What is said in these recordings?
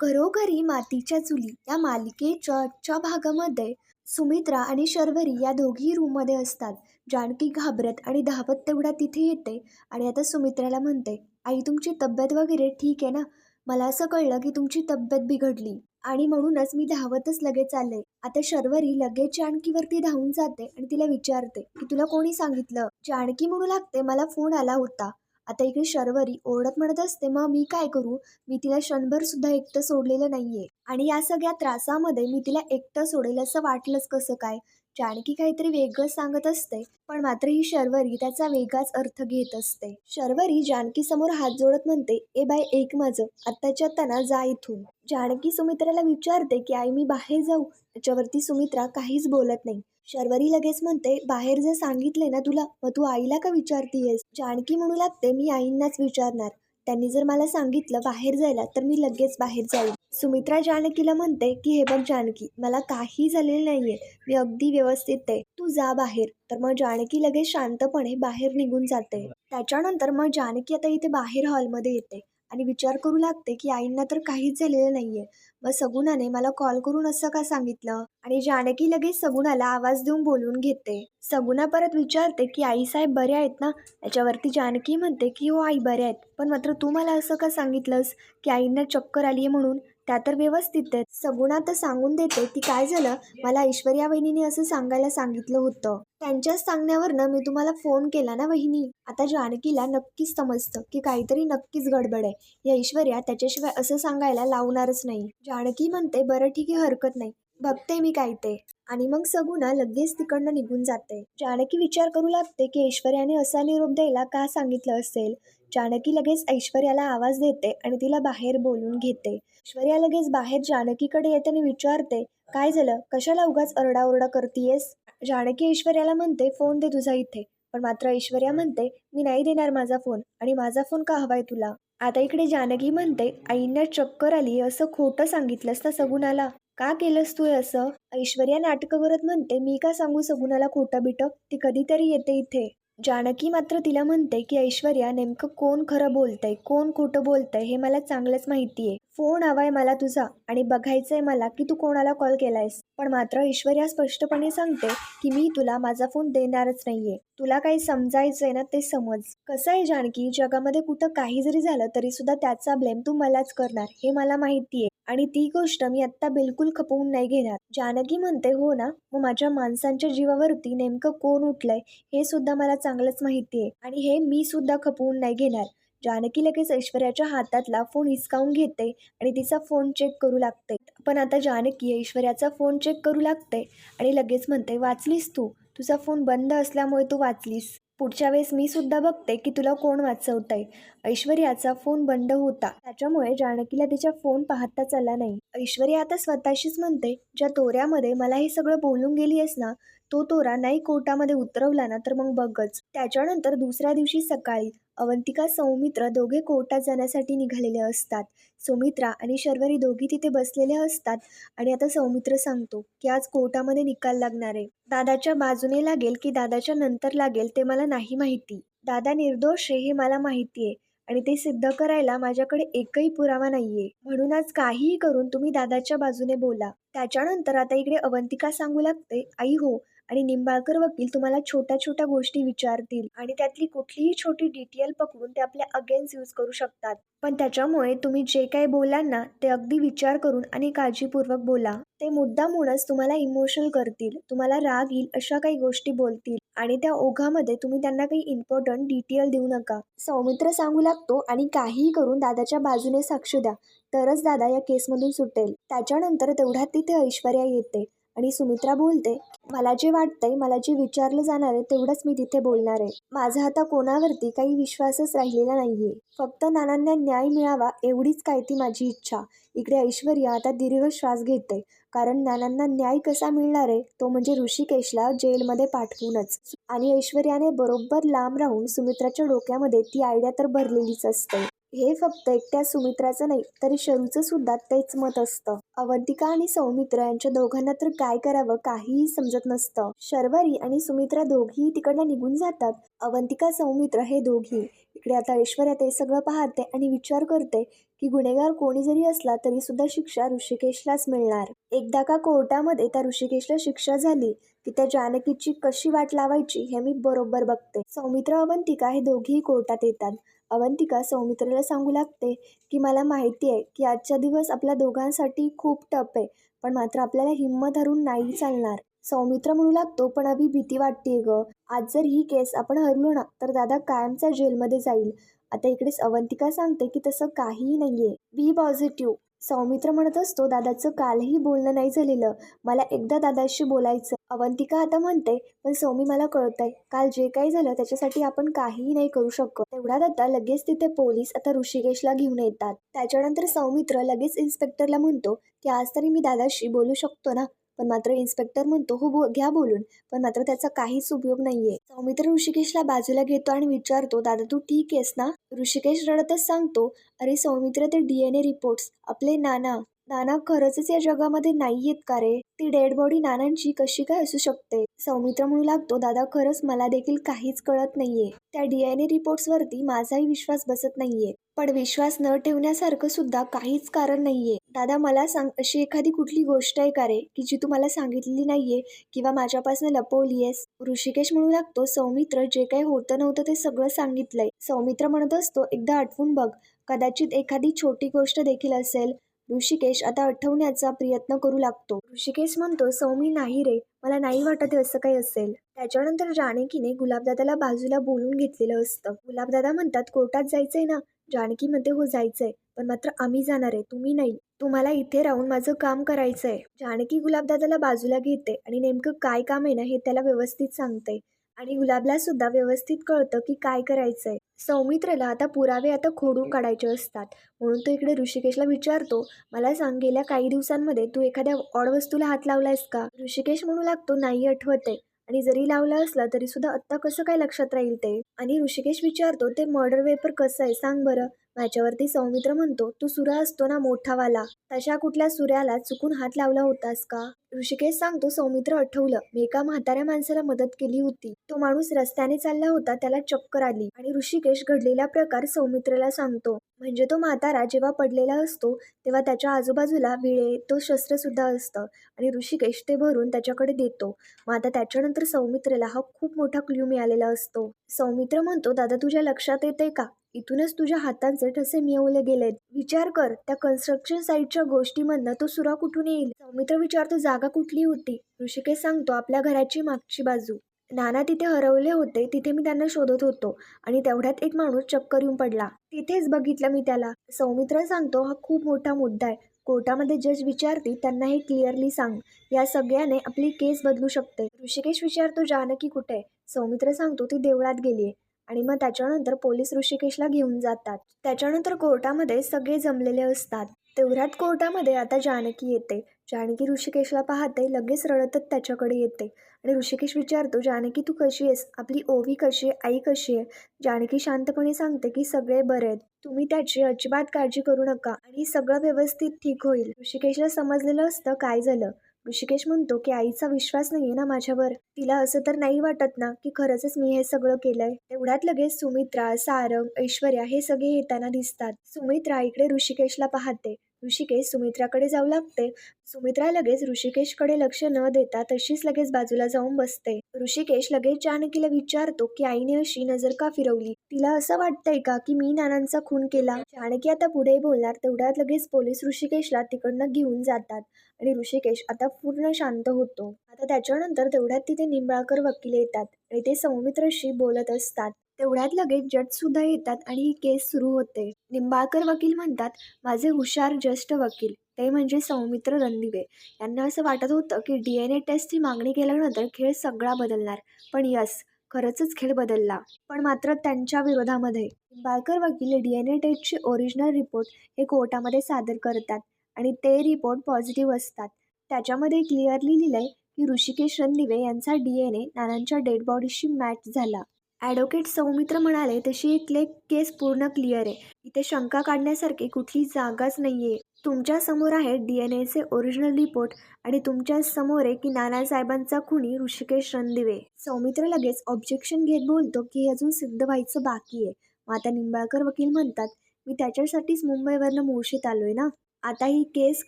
घरोघरी मातीच्या चुली या मालिकेच्या आजच्या भागामध्ये सुमित्रा आणि शर्वरी या दोघी रूममध्ये असतात. जानकी घाबरत आणि धावत तेवढ्या तिथे येते आणि आता सुमित्राला म्हणते आई तुमची तब्येत वगैरे ठीक आहे ना? मला असं कळलं की तुमची तब्येत बिघडली आणि म्हणूनच मी धावतच लगेच आले. आता शर्वरी लगेच जानकीवरती धावून जाते आणि तिला विचारते की तुला कोणी सांगितलं? जानकी म्हणू लागते मला फोन आला होता. आता इकडे शर्वरी ओरडत म्हणत असते मग मी काय करू? मी तिला क्षणभर सुद्धा एकटं सोडलेलं नाहीये. आणि या सगळ्या त्रासामध्ये मी तिला एकटं सोडेल असं वाटलंच कसं काय? जानकी काहीतरी वेगळं सांगत असते पण मात्र ही शर्वरी त्याचा वेगळाच अर्थ घेत असते. शर्वरी जानकी समोर हात जोडत म्हणते ए बाय एक माझं आत्ताच्या आत्ता जा इथून. जानकी सुमित्राला विचारते की आई मी बाहेर जाऊ? त्याच्यावरती सुमित्रा काहीच बोलत नाही. शर्वरी लगेच म्हणते बाहेर जर सांगितले ना तुला मग तू आईला का विचारतीयेस? जानकी म्हणू लागते मी आईंनाच विचारणार. त्यांनी जर मला सांगितलं बाहेर जायला तर मी लगेच बाहेर जाईल. सुमित्रा जानकीला म्हणते की हे बघ जानकी मला काही झालेलं नाहीये. मी अगदी व्यवस्थित आहे. तू जा बाहेर. तर मग जानकी लगेच शांतपणे बाहेर निघून जाते. त्याच्यानंतर मग जानकी आता इथे बाहेर हॉलमध्ये येते. आणि विचार करू लागते की आईंना तर काहीच झालेलं नाहीये. मग सगुणाने मला कॉल करून असं का सांगितलं? आणि जानकी लगेच सगुणाला आवाज देऊन बोलून घेते. सगुणा परत विचारते की आई साहेब बरे आहेत ना? याच्यावरती जानकी म्हणते की हो आई बरे आहेत. पण मात्र तू मला असं का सांगितलंस की आईंना चक्कर आली आहे म्हणून? त्या तर व्यवस्थित आहेत. सगुणा तर सांगून देते की काय झालं? मला ऐश्वर्या वहिनीने असं सांगायला सांगितलं होतं. त्यांच्याच सांगण्यावरनं मी तुम्हाला फोन केला ना वहिनी? आता जानकीला नक्कीच समजतं की काहीतरी नक्कीच गडबड आहे. या ऐश्वर्या त्याच्याशिवाय असं सांगायला लावणारच नाही. जानकी म्हणते बरं ठीक आहे हरकत नाही. बघते मी काय ते. आणि मग सगुणा लगेच तिकडनं निघून जाते. जानकी विचार करू लागते की ऐश्वर्याने असा निरोप द्यायला का सांगितलं असेल? जानकी लगेच ऐश्वर्याला आवाज देते आणि तिला बाहेर बोलून घेते. ऐश्वर्या लगेच बाहेर जानकीकडे येते आणि विचारते काय झालं? कशाला उगाच अरडाओरडा करतीयस? जानकी ऐश्वर्याला म्हणते फोन दे तुझा इथे. पण मात्र ऐश्वर्या म्हणते मी नाही देणार माझा फोन आणि माझा फोन का हवाय तुला? आता इकडे जानकी म्हणते आईंना चक्कर आली असं खोटं सांगितलंस ना सगुणाला? का केलंस तू हे असं? ऐश्वर्या नाटकं करत म्हणते मी का सांगू सगुणाला खोटं बिटं? ती कधीतरी येते इथे. जानकी मात्र तिला म्हणते की ऐश्वर्या नेमकं कोण खरं बोलतंय? कोण खोटं बोलतंय? हे मला चांगलंच माहिती आहे फोन हवाय मला तुझा आणि बघायचंय मला की तू कोणाला कॉल केलायस. पण मात्र ऐश्वर्या स्पष्टपणे सांगते की मी तुला माझा फोन देणारच नाहीये. तुला काही समजायचंय ना ते समज. कसं आहे जानकी? जगामध्ये कुठं काही जरी झालं तरी सुद्धा त्याचा ब्लेम तू मलाच करणार. हे मला माहितीये. आणि ती गोष्ट मी आत्ता बिलकुल खपवून नाही घेणार. जानकी म्हणते हो ना मग माझ्या माणसांच्या जीवावरती नेमकं कोण उठलंय हे सुद्धा मला चांगलंच माहिती आहे आणि हे मी सुद्धा खपवून नाही घेणार जानकी लगेच ऐश्वर्याच्या हातातला फोन हिसकावून घेते आणि तिचा फोन चेक करू लागते. पण आता जानकी ऐश्वर्याचा फोन चेक करू लागते आणि लगेच म्हणते वाचलीस तू? तुझा फोन बंद असल्यामुळे तू वाचलीस. पुढच्या वेळेस मी सुद्धा बघते की तुला कोण वाचवतंय. ऐश्वर्याचा फोन बंद होता. त्याच्यामुळे जानकीला तिचा फोन पाहताच आला नाही. ऐश्वर्या आता स्वतःशीच म्हणते ज्या तोऱ्यामध्ये मला हे सगळं बोलून गेली आहेस ना तो तोरा नाही कोर्टामध्ये उतरवला ना तर मग बघच. त्याच्यानंतर दुसऱ्या दिवशी सकाळी अवंतिका सौमित्र दोघे कोर्टात जाण्यासाठी निघालेले असतात. सौमित्रा आणि शर्वरी दोघी तिथे बसलेले असतात आणि आता सौमित्र सांगतो की आज कोर्टामध्ये निकाल लागणार आहे. दादाच्या बाजूने लागेल की दादाच्या नंतर लागेल ते मला नाही माहिती. दादा निर्दोष आहे हे मला माहिती आहे आणि ते सिद्ध करायला माझ्याकडे एकही पुरावा नाहीये. म्हणून आज काहीही करून तुम्ही दादाच्या बाजूने बोला. त्याच्यानंतर आता इकडे अवंतिका सांगू लागते आई हो आणि निंबाळकर वकील तुम्हाला छोट्या छोट्या गोष्टी विचारतील आणि त्यातली कुठलीही छोटी डिटेल पकडून ते आपल्या अगेन्स्ट यूज करू शकतात. पण त्याच्यामुळे तुम्ही जे काही बोलाल ना ते अगदी विचार करून आणि काळजीपूर्वक बोला. ते मुद्दामूनच तुम्हाला इमोशनल करतील तुम्हाला राग येईल अशा काही गोष्टी बोलतील आणि त्या ओघामध्ये तुम्ही त्यांना काही इम्पॉर्टंट डिटेल देऊ नका. सौमित्र सांगू लागतो आणि काहीही करून दादाच्या बाजूने साक्ष द्या. तरच दादा या केसमधून सुटेल. त्याच्यानंतर तेवढ्यात तिथे ऐश्वर्या येते. आणि सुमित्रा बोलते मला जे वाटतंय मला जे विचारलं जाणार आहे तेवढंच मी तिथे बोलणार आहे. माझा आता कोणावरती काही विश्वासच राहिलेला नाहीये. फक्त नानांना न्याय मिळावा एवढीच काय ती माझी इच्छा. इकडे ऐश्वर्या आता दीर्घ श्वास घेते. कारण नानांना न्याय कसा मिळणार आहे तो म्हणजे ऋषिकेशला जेलमध्ये पाठवूनच. आणि ऐश्वर्याने बरोबर लांब राहून सुमित्राच्या डोक्यामध्ये ती आयडिया तर भरलेलीच असते. हे फक्त एकट्या सुमित्राचं नाही तरी शरूचं सुद्धा तेच मत असतं. अवंतिका आणि सौमित्र यांच्या दोघांना तर काय करावं काहीही समजत नसतं. शर्वरी आणि सुमित्रा दोघीही तिकडनं निघून जातात. अवंतिका सौमित्र हे दोघी. इकडे आता ऐश्वर्या ते सगळं पाहते आणि विचार करते की गुन्हेगार कोणी जरी असला तरी सुद्धा शिक्षा ऋषिकेशलाच मिळणार. एकदा का कोर्टामध्ये त्या ऋषिकेशला शिक्षा झाली की त्या जानकीची कशी वाट लावायची हे मी बरोबर बघते. सौमित्र अवंतिका हे दोघेही कोर्टात येतात. अवंतिका सौमित्राला सांगू लागते की मला माहिती आहे की आजचा दिवस आपल्या दोघांसाठी खूप टप आहे पण मात्र आपल्याला हिंमत हरून नाही चालणार. सौमित्र म्हणू लागतो पण अभि भीती वाटते ग. आज जर ही केस आपण हरलो ना तर दादा कायमचा जेलमध्ये जाईल. आता इकडेच अवंतिका सांगते की तसं काहीही नाहीये. बी पॉझिटिव्ह सौमित्र म्हणत असतो दादाचं कालही बोलणं नाही झालेलं. मला एकदा दादाशी बोलायचं. अवंतिका आता म्हणते पण सौमी मला कळतंय. काल जे काही झालं त्याच्यासाठी आपण काहीही नाही करू शकत. तेवढ्यात आता लगेच तिथे पोलीस आता ऋषिकेशला घेऊन येतात. त्याच्यानंतर सौमित्र लगेच इन्स्पेक्टरला म्हणतो की आज तरी मी दादाशी बोलू शकतो ना? पण मात्र इन्स्पेक्टर म्हणतो हो बो घ्या बोलून. पण मात्र त्याचा काहीच उपयोग नाहीये. सौमित्र ऋषिकेशला बाजूला घेतो आणि विचारतो दादा तू ठीक आहेस ना? ऋषिकेश रडतच सांगतो अरे सौमित्र ते डी एन ए रिपोर्ट्स आपले नाना नाना खरंच या जगामध्ये नाही का रे? ती डेड बॉडी नानांची कशी काय असू शकते? सौमित्र म्हणू लागतो दादा खरंच मला देखील काहीच कळत नाहीये. त्या डीएनए रिपोर्ट्सवरती रिपोर्ट्स वरती माझाही विश्वास बसत नाहीये. पण विश्वास न ठेवण्यासारखं सुद्धा काहीच कारण नाहीये. दादा मला सांग अशी एखादी कुठली गोष्ट आहे का रे की जी तू मला सांगितलेली नाहीये किंवा माझ्यापासून लपवली आहेस ऋषिकेश म्हणू लागतो सौमित्र जे काही होतं नव्हतं ते सगळं सांगितलंय. सौमित्र म्हणत असतो एकदा आठवून बघ. कदाचित एखादी छोटी गोष्ट देखील असेल ऋषिकेश आता आठवण्याचा प्रयत्न करू लागतो. ऋषिकेश म्हणतो सौमी नाही रे मला नाही वाटत असं काही असेल. त्याच्यानंतर जानकीने गुलाबदादाला बाजूला बोलून घेतलेलं असतं. गुलाबदादा म्हणतात कोर्टात जायचंय ना? जानकी म्हणते हो जायचंय पण मात्र आम्ही जाणार आहे तुम्ही नाही. तुम्हाला इथे राहून माझं काम करायचंय. जानकी गुलाबदादाला बाजूला घेते आणि नेमकं काय काम आहे ना हे त्याला व्यवस्थित सांगते. आणि गुलाबला सुद्धा व्यवस्थित कळतं की काय करायचंय. सौमित्रला आता पुरावे आता खोडून काढायचे असतात. म्हणून तो इकडे ऋषिकेशला विचारतो मला सांग गेल्या काही दिवसांमध्ये तू एखाद्या ऑड वस्तूला हात लावलायस का? ऋषिकेश म्हणू लागतो नाही आठवत आहे आणि जरी लावलं असलं तरी सुद्धा आत्ता कसं काय लक्षात राहील ते? आणि ऋषिकेश विचारतो ते मर्डर वेपर कसं आहे? सांग बरं. माझ्यावरती सौमित्र म्हणतो तू सुरा असतो ना मोठावाला. तशा कुठल्या सुऱ्याला चुकून हात लावला होतास का? ऋषिकेश सांगतो सौमित्र आठवलं. मी एका म्हाताऱ्या माणसाला मदत केली होती. तो माणूस रस्त्याने चालला होता त्याला चक्कर आली आणि ऋषिकेश घडलेला प्रकार सौमित्रला सांगतो. म्हणजे तो म्हातारा जेव्हा पडलेला असतो तेव्हा त्याच्या आजूबाजूला विळे तो शस्त्र सुद्धा असतं आणि ऋषिकेश ते भरून त्याच्याकडे देतो. मग आता त्याच्यानंतर सौमित्रला हा खूप मोठा क्ल्यू मिळालेला असतो. सौमित्र म्हणतो दादा तुझ्या लक्षात येते का? इथूनच तुझ्या हातांचे ठसे मिळवले गेलेत. विचार कर त्या कन्स्ट्रक्शन साईटच्या गोष्टीमधनं तो सुरा कुठून येईल? सौमित्र विचारतो जागा कुठली होती? ऋषिकेश सांगतो आपल्या घराची मागची बाजू. नाना तिथे हरवले होते तिथे मी त्यांना शोधत होतो आणि तेवढ्यात एक माणूस चक्कर येऊन पडला. तिथेच बघितलं मी त्याला. सौमित्र सांगतो हा खूप मोठा मुद्दा आहे. कोर्टामध्ये जज विचारतील त्यांना हे क्लिअरली सांग. या सगळ्याने आपली केस बदलू शकते. ऋषिकेश विचारतो जानकी कुठे? आहे सौमित्र सांगतो ती देवळात गेलीये. आणि मग त्याच्यानंतर पोलीस ऋषिकेशला घेऊन जातात. त्याच्यानंतर कोर्टामध्ये सगळे जमलेले असतात. तेवढ्यात कोर्टामध्ये आता जानकी येते. जानकी ऋषिकेशला पाहते लगेच रडतच त्याच्याकडे येते. आणि ऋषिकेश विचारतो जानकी तू कशी आहेस? आपली ओवी कशी आहे? आई कशी आहे? जानकी शांतपणे सांगते की सगळे बरे आहेत. तुम्ही त्याची अजिबात काळजी करू नका आणि सगळं व्यवस्थित ठीक होईल. ऋषिकेशला समजलेलं असतं काय झालं. ऋषिकेश म्हणतो की आईचा विश्वास नाहीये ना माझ्यावर. तिला असं तर नाही वाटत ना की खरंच मी हे सगळं केलंय. तेवढ्यात लगेच सुमित्रा सारंग ऐश्वर्या हे सगळे येताना दिसतात. सुमित्रा इकडे ऋषिकेशला पाहते. ऋषिकेश सुमित्राकडे जाऊ लागते. सुमित्रा लगेच ऋषिकेशकडे लक्ष न देता तशीच लगेच बाजूला जाऊन बसते. ऋषिकेश लगेच जानकीला विचारतो की आईने अशी नजर का फिरवली? तिला असं वाटतंय का की मी नानांचा खून केला? जानकी आता पुढे बोलणार तेवढ्यात लगेच पोलीस ऋषिकेशला तिकडनं घेऊन जातात आणि ऋषिकेश आता पूर्ण शांत होतो. आता त्याच्यानंतर तेवढ्यात तिथे निंबाळकर वकील येतात आणि ते सौमित्रशी बोलत असतात. तेवढ्यात लगेच जज सुद्धा येतात आणि ही केस सुरू होते. निंबाळकर वकील म्हणतात माझे हुशार ज्येष्ठ वकील ते म्हणजे सौमित्र रणदिवे. यांना असं वाटत होतं की डी एन ए टेस्टची मागणी केल्यानंतर खेळ सगळा बदलणार. पण यस खरंचच खेळ बदलला. पण मात्र त्यांच्या विरोधामध्ये. निंबाळकर वकील डी एन ए टेस्टचे ओरिजिनल रिपोर्ट हे कोर्टामध्ये सादर करतात आणि ते रिपोर्ट पॉझिटिव्ह असतात. त्याच्यामध्ये क्लिअरली लिहिलंय की ऋषिकेश रणदिवे यांचा डी एन ए नानांच्या डेड बॉडीशी मॅच झाला. ॲडव्होकेट सौमित्र म्हणाले तशी एक लेख केस पूर्ण क्लिअर आहे. इथे शंका काढण्यासारखी कुठली जागाच नाही आहे तुमच्यासमोर आहे डी एन एचे ओरिजिनल रिपोर्ट आणि तुमच्यासमोर आहे की नानासाहेबांचा खुनी ऋषिकेश रणदिवे. सौमित्र लगेच ऑब्जेक्शन घेत बोलतो की अजून सिद्ध व्हायचं बाकी आहे. मग आता निंबाळकर वकील म्हणतात मी त्याच्यासाठीच मुंबईवरनं मुळशीत आलोय ना? आता ही केस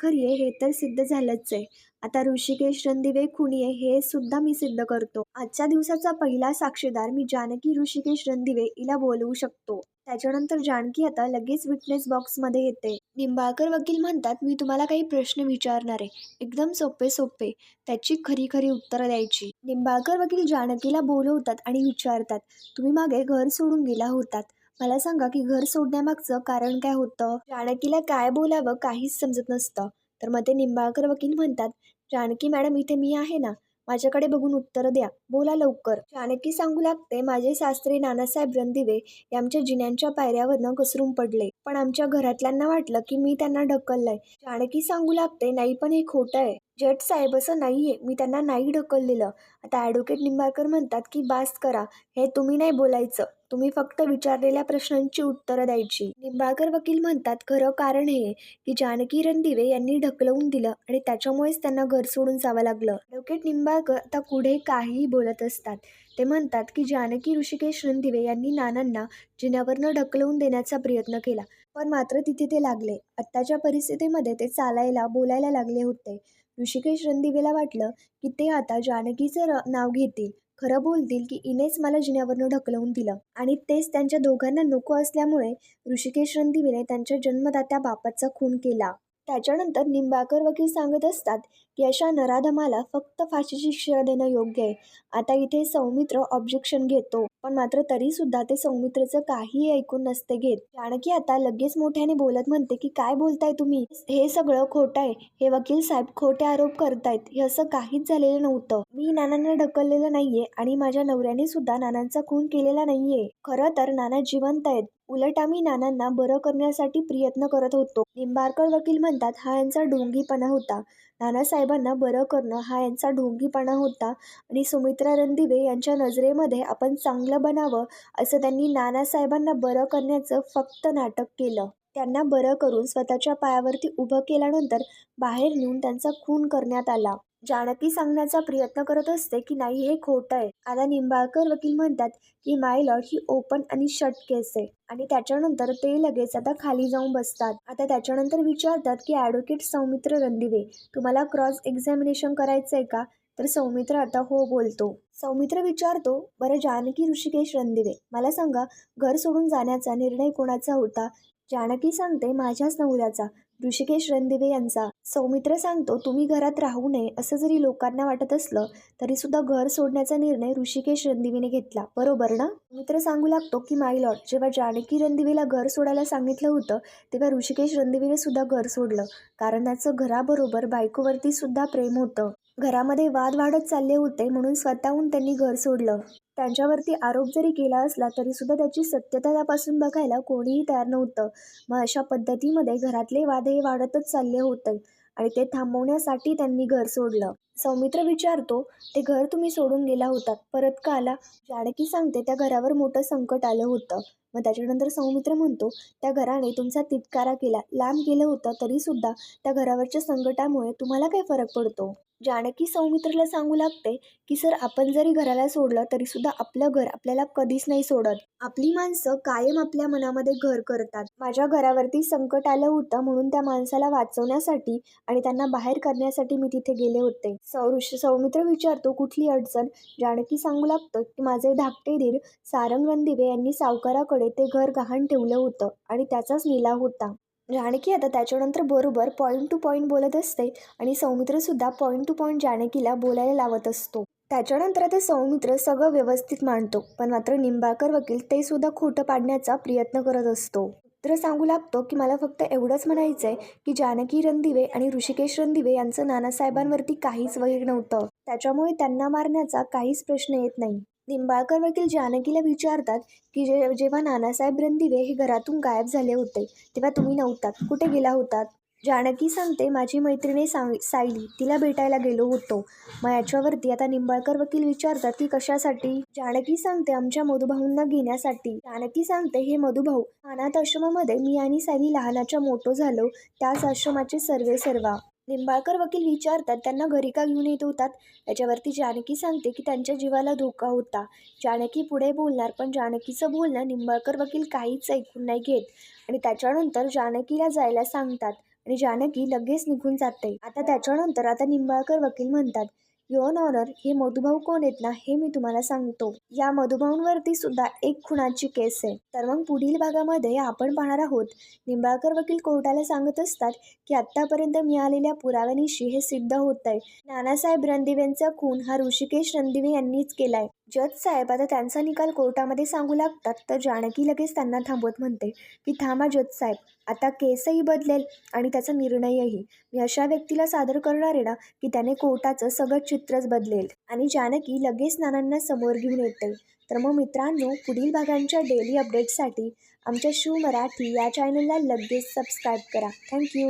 खरी आहे हे तर सिद्ध झालंच आहे. आता ऋषिकेश रणदिवे खुनी आहे हे सुद्धा मी सिद्ध करतो. आजच्या दिवसाचा पहिला साक्षीदार मी जानकी ऋषिकेश रणदिवे हिला बोलवू शकतो. त्याच्यानंतर जानकी आता लगेच विटनेस बॉक्समध्ये येते. निंबाळकर वकील म्हणतात मी तुम्हाला काही प्रश्न विचारणार आहे. एकदम सोपे सोपे. त्याची खरी खरी उत्तरं द्यायची. निंबाळकर वकील जानकीला बोलवतात आणि विचारतात तुम्ही मागे घर सोडून गेला होतात. मला सांगा की घर सोडण्यामागचं कारण काय होतं? जानकीला काय बोलावं काहीच समजत नसतं. तर मग ते निंबाळकर वकील म्हणतात जानकी मॅडम इथे मी आहे ना? माझ्याकडे बघून उत्तर द्या. बोला लवकर. जानकी सांगू लागते माझे सासरे नानासाहेब रणदिवे यांच्या जिन्यांच्या पायऱ्यावरनं घसरून पडले. पण आमच्या घरातल्यांना वाटलं की मी त्यांना ढकललंय. जानकी सांगू लागते नाही पण हे खोटं आहे. जट साहेब असं नाहीये. मी त्यांना नाही ढकललेलं. आता ॲडव्होकेट निंबाळकर म्हणतात की बास करा. हे तुम्ही नाही बोलायचं. तुम्ही फक्त विचारलेल्या प्रश्नांची उत्तरं द्यायची. निंबाळकर वकील म्हणतात खरं कारण हे की जानकी रणदिवे यांनी ढकलवून दिलं आणि त्याच्यामुळेच त्यांना घर सोडून जावं लागलं. ॲडव्होकेट निंबाळकर आता पुढे काहीही बोलत असतात. ते म्हणतात की जानकी ऋषिकेश रणदिवे यांनी नानांना जिन्यावरनं ढकलवून देण्याचा प्रयत्न केला. पण मात्र तिथे ते लागले. आत्ताच्या परिस्थितीमध्ये ते चालायला बोलायला लागले होते. ऋषिकेश रणदिवेला वाटलं की ते आता जानकीचं र नाव घेतील. खरं बोलतील की इनेच मला जिन्यावरनं ढकलवून दिलं. आणि तेच त्यांच्या दोघांना नको असल्यामुळे ऋषिकेश रणदिवेने त्यांच्या जन्मदात्या बापाचा खून केला. त्याच्यानंतर निंबाळकर वकील सांगत असतात की अशा नराधमाला फक्त फाशीची शिक्षा देणं योग्य आहे. आता इथे सौमित्र ऑब्जेक्शन घेतो. पण मात्र तरीसुद्धा ते सौमित्रचं काहीही ऐकून नसते घेत. जानकी आता लगेच मोठ्याने बोलत म्हणते की काय बोलताय तुम्ही? हे सगळं खोटं आहे. हे वकील साहेब खोटे आरोप करतायत. हे असं काहीच झालेलं नव्हतं. मी नानांना ढकललेलं नाहीये आणि माझ्या नवऱ्याने सुद्धा नानांचा खून केलेला नाहीये. खरं तर नाना जिवंत आहेत. उलट आम्ही नानांना बरं करण्यासाठी प्रयत्न करत होतो. निंबारकर वकील म्हणतात हा यांचा ढोंगीपणा होता. नानासाहेबांना बरं करणं हा यांचा ढोंगीपणा होता आणि सुमित्रा रणदिवे यांच्या नजरेमध्ये आपण चांगलं बनावं असं त्यांनी नानासाहेबांना बरं करण्याचं फक्त नाटक केलं. त्यांना बरं करून स्वतःच्या पायावरती उभं केल्यानंतर बाहेर नेऊन त्यांचा खून करण्यात आला. जानकी सांगण्याचा प्रयत्न करत असते की नाही हे खोटं आहे. आता निंबाळकर वकील म्हणतात की माय लॉर्ड ही ओपन आणि शट केस आहे. आणि त्याच्यानंतर ते लगेच आता खाली जाऊन बसतात. आता त्याच्यानंतर विचारतात की ॲडव्होकेट सौमित्र रणदिवे तुम्हाला क्रॉस एक्झामिनेशन करायचं आहे का? तर सौमित्र आता हो बोलतो. सौमित्र विचारतो बरं जानकी ऋषिकेश रणदिवे मला सांगा घर सोडून जाण्याचा निर्णय कोणाचा होता? जानकी सांगते माझ्याच नवऱ्याचा. ऋषिकेश रणदिवे यांचा. सौमित्र सांगतो तुम्ही घरात राहू नये असं जरी लोकांना वाटत असलं तरी सुद्धा घर सोडण्याचा निर्णय ऋषिकेश रणदिवेने घेतला. बरोबर ना? मित्र सांगू लागतो की माय लॉर्ड जेव्हा जानकी रणदिवेला घर सोडायला सांगितलं होतं तेव्हा ऋषिकेश रणदिवेने सुद्धा घर सोडलं. कारण त्याचं घराबरोबर बायकोवरती सुद्धा प्रेम होतं. घरामध्ये वाद वाढत चालले होते म्हणून स्वतःहून त्यांनी घर सोडलं. त्यांच्यावरती आरोप जरी केला असला तरी सुद्धा त्याची सत्यता त्यापासून बघायला कोणीही तयार नव्हतं. मग अशा पद्धतीमध्ये घरातले वाद हे वाढतच चालले होते आणि ते थांबवण्यासाठी त्यांनी घर सोडलं. सौमित्र विचारतो ते घर तुम्ही सोडून गेला होतात. परत का आला? जानकी सांगते त्या घरावर मोठं संकट आलं होतं. मग त्याच्यानंतर सौमित्र म्हणतो त्या घराने तुमचा तिटकारा केला. लांब गेलं होतं तरीसुद्धा त्या घरावरच्या संकटामुळे तुम्हाला काय फरक पडतो? जानकी सौमित्रला सांगू लागते की सर आपण जरी घराला सोडलं तरीसुद्धा आपलं घर आपल्याला कधीच नाही सोडत. आपली माणसं कायम आपल्या मनामध्ये घर करतात. माझ्या घरावरती संकट आलं होतं म्हणून त्या माणसाला वाचवण्यासाठी आणि त्यांना बाहेर करण्यासाठी मी तिथे गेले होते. सौरुष सौमित्र विचारतो कुठली अडचण? जानकी सांगू लागतं की माझे धाकटे धीर सारंग रणदिवे यांनी सावकाराकडे ते घर गहाण ठेवलं होतं आणि त्याचाच निलाव होता. जानकी आता त्याच्यानंतर बरोबर पॉईंट टू पॉईंट बोलत असते आणि सौमित्रसुद्धा पॉईंट टू पॉईंट जानकीला बोलायला लावत असतो. त्याच्यानंतर आता सौमित्र सगळं व्यवस्थित मांडतो पण मात्र निंबाळकर वकील ते सुद्धा खोटं पाडण्याचा प्रयत्न करत असतो. मित्र सांगू लागतो की मला फक्त एवढंच म्हणायचं आहे की जानकी रणदिवे आणि ऋषिकेश रणदिवे यांचं नानासाहेबांवरती काहीच वैर नव्हतं. त्याच्यामुळे त्यांना मारण्याचा काहीच प्रश्न येत नाही. निंबाळकर वकील जानकीला विचारतात की जे जेव्हा नानासाहेब रणदिवे हे घरातून गायब झाले होते तेव्हा तुम्ही नव्हतात. कुठे गेला होतात? जानकी सांगते माझी मैत्रिणी सांग सायली तिला भेटायला गेलो होतो. मग याच्यावरती आता निंबाळकर वकील विचारतात की कशासाठी जानकी सांगते आमच्या मधुभाऊंना घेण्यासाठी जानकी सांगते हे मधुभाऊ अनाथ आश्रमामध्ये मी आणि सायली लहानाच्या मोठो झालो. त्याच आश्रमाचे सर्वे सर्वा निंबाळकर वकील विचारतात त्यांना घरी का घेऊन येत होतात? याच्यावरती जानकी सांगते की त्यांच्या जीवाला धोका होता. जानकी पुढे बोलणार पण जानकीचं बोलणं निंबाळकर वकील काहीच ऐकून नाही घेत. आणि त्याच्यानंतर जानकीला जायला सांगतात आणि जानकी लगेच निघून जाते. आता त्याच्यानंतर आता निंबाळकर वकील म्हणतात योन ऑनर हे मधुभाऊ कोण आहेत ना हे मी तुम्हाला सांगतो. या मधुभाऊंवरती सुद्धा एक खुणाची केस आहे. तर मग पुढील भागामध्ये आपण पाहणार आहोत. निंबाळकर वकील कोर्टाला सांगत असतात की आत्तापर्यंत मिळालेल्या पुराव्यानिशी हे सिद्ध होत आहे नानासाहेब रणदिवेंचा खून हा ऋषिकेश रणदिवे यांनीच केलाय. जज साहेब आता त्यांचा निकाल कोर्टामध्ये सांगू लागतात तर जानकी लगेच त्यांना थांबवत म्हणते की थांबा जज साहेब आता केसही बदलेल आणि त्याचा निर्णयही. मी अशा व्यक्तीला सादर करणार आहे ना की त्याने कोर्टाचं सगळं चित्रच बदलेल. आणि जानकी लगेच नानांना समोर घेऊन येते. तर मग मित्रांनो पुढील भागांच्या डेली अपडेट्ससाठी आमच्या शू मराठी या चॅनलला लगेच सबस्क्राईब करा. थँक्यू